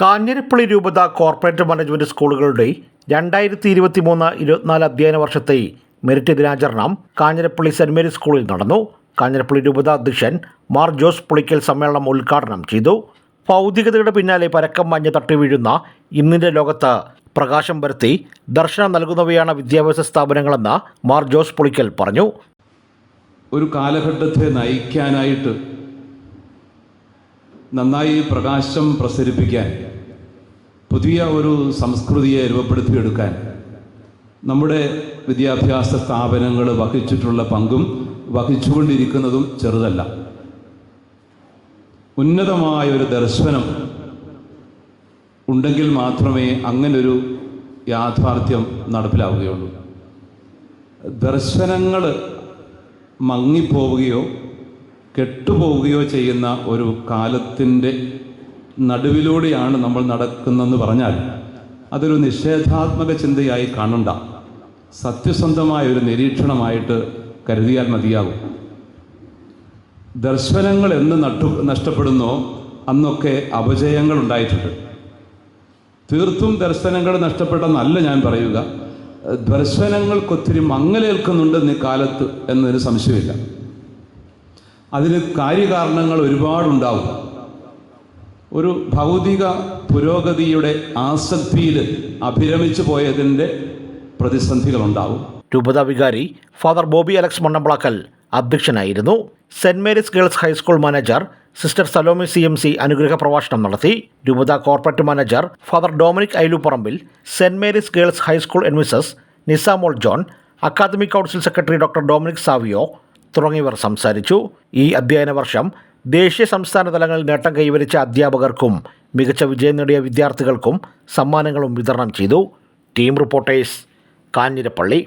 കാഞ്ഞിരപ്പള്ളി രൂപത corporate management സ്കൂളുകളുടെ രണ്ടായിരത്തി ഇരുപത്തി മൂന്ന് ഇരുപത്തിനാല് അധ്യയന വർഷത്തെ മെറിറ്റ് ദിനാചരണം കാഞ്ഞിരപ്പള്ളി സെന്റ് മേരീസ് സ്കൂളിൽ നടന്നു. കാഞ്ഞിരപ്പള്ളി രൂപത അധ്യക്ഷൻ മാർ ജോസ് പുളിക്കൽ സമ്മേളനം ഉദ്ഘാടനം ചെയ്തു. ഭൗതികതയുടെ പിന്നാലെ പരക്കം മഞ്ഞ് തട്ടി വീഴുന്ന ഇന്നിന്റെ ലോകത്ത് പ്രകാശം വരുത്തി ദർശനം നൽകുന്നവയാണ് വിദ്യാഭ്യാസ സ്ഥാപനങ്ങളെന്ന് മാർ ജോസ് പുളിക്കൽ പറഞ്ഞു. ഒരു കാലഘട്ടത്തെ നയിക്കാനായിട്ട് നന്നായി പ്രകാശം പ്രസരിപ്പിക്കാൻ പുതിയ ഒരു സംസ്കൃതിയെ രൂപപ്പെടുത്തിയെടുക്കാൻ നമ്മുടെ വിദ്യാഭ്യാസ സ്ഥാപനങ്ങൾ വഹിച്ചിട്ടുള്ള പങ്കും വഹിച്ചുകൊണ്ടിരിക്കുന്നതും ചെറുതല്ല. ഉന്നതമായ ഒരു ദർശനം ഉണ്ടെങ്കിൽ മാത്രമേ അങ്ങനൊരു യാഥാർത്ഥ്യം നടപ്പിലാവുകയുള്ളൂ. ദർശനങ്ങൾ മങ്ങിപ്പോവുകയോ കെട്ടുപോവുകയോ ചെയ്യുന്ന ഒരു കാലത്തിന്റെ നടുവിലൂടെയാണ് നമ്മൾ നടക്കുന്നതെന്ന് പറഞ്ഞാൽ അതൊരു നിഷേധാത്മക ചിന്തയായി കാണണ്ട. സത്യസന്ധമായ ഒരു നിരീക്ഷണമായിട്ട് കരുതിയാൽ മതിയാകും. ദർശനങ്ങൾ എന്ന് നട്ടു നഷ്ടപ്പെടുന്നോ അന്നൊക്കെ അപജയങ്ങൾ ഉണ്ടായിട്ടുണ്ട്. തീർത്തും ദർശനങ്ങൾ നഷ്ടപ്പെട്ടെന്നല്ല ഞാൻ പറയുക. ദർശനങ്ങൾക്കൊത്തിരി മങ്ങലേൽക്കുന്നുണ്ട് ഈ കാലത്ത് എന്നതിന് സംശയമില്ല. അതിന് കാര്യകാരണങ്ങൾ ഒരുപാടുണ്ടാവും. ഒരു ഭൗതിക പുരോഗതിയുടെ ആസക്തിയിൽ അഭിരമിച്ചു പോയതിന്റെ പ്രതിസന്ധികളുണ്ടാവും. രൂപതാ വികാരി ഫാദർ ബോബി അലക്സ് മണ്ണമ്പ്ളാക്കൽ അധ്യക്ഷനായിരുന്നു. Saint Mary's girls high school manager sister Salomi C M C അനുഗ്രഹ പ്രഭാഷണം നടത്തി. രൂപത corporate manager father Dominic Ailuparambil Saint Mary's girls high school എൻവിസസ് Nisamol John academic council secretary doctor Dominic Savio തുടങ്ങിയവർ സംസാരിച്ചു. ഈ അധ്യയന വർഷം ദേശീയ സംസ്ഥാന തലങ്ങളിൽ നേട്ടം കൈവരിച്ച അധ്യാപകർക്കും മികച്ച വിജയം നേടിയ വിദ്യാർത്ഥികൾക്കും സമ്മാനങ്ങളും വിതരണം ചെയ്തു. Team reporters Kanjirappally.